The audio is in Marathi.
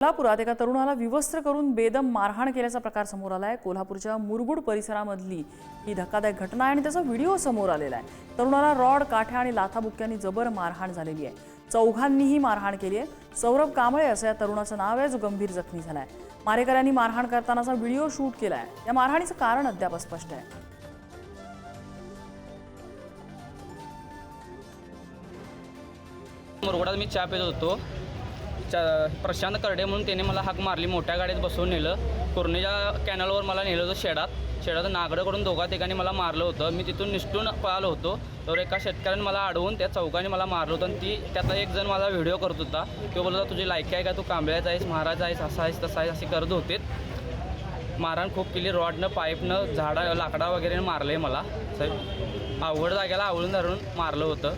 कोल्हापुरात एका तरुणाला विवस्त्र करून बेदम मारहाण केल्याचा प्रकार समोर आलाय. कोल्हापूरच्या मुरगुड परिसरामधली ही धक्कादायक घटना आहे आणि त्याचा व्हिडिओ समोर आलेला आहे. तरुणाला रॉड काठ्या आणि लाथाबुक्क्यांनी जबर मारहाण झालेली आहे. चौघांनीही मारहाण केली आहे. सौरभ कांबळे असं या तरुणाचं नाव आहे. जो गंभीर जखमी झालाय. मारेकऱ्यांनी मारहाण करतानाचा व्हिडिओ शूट केला आहे या मारहाणीचं कारण अद्याप स्पष्ट आहे. मुरगुडात मी चहा पित होतो. प्रशांत करडे म्हणून त्याने मला हाक मारली मोठ्या गाडीत बसवून नेलं. कुर्णीच्या कॅनलवर मला नेलं होतं शेडात. शेडात नागडकडून दोघा ठिकाणी मला मारलं होतं. मी तिथून निष्ठून पळालो होतो. तर एका शेतकऱ्याने मला अडवून त्या चौकाने मला मारलं होतं. आणि ती त्यातला एक जण मला व्हिडिओ करत होता. तो बोलत होता तुझी लायकी आहे का? तू कांबळ्याचा आहेस महाराज आहेस असा आहेस तसा आहेस असे करत होते. मारहाण खूप केली. रॉडनं पाईपनं झाडा लाकडा वगैरे मारले मला. साहेब अवघड जागेला आवळून धरून मारलं होतं.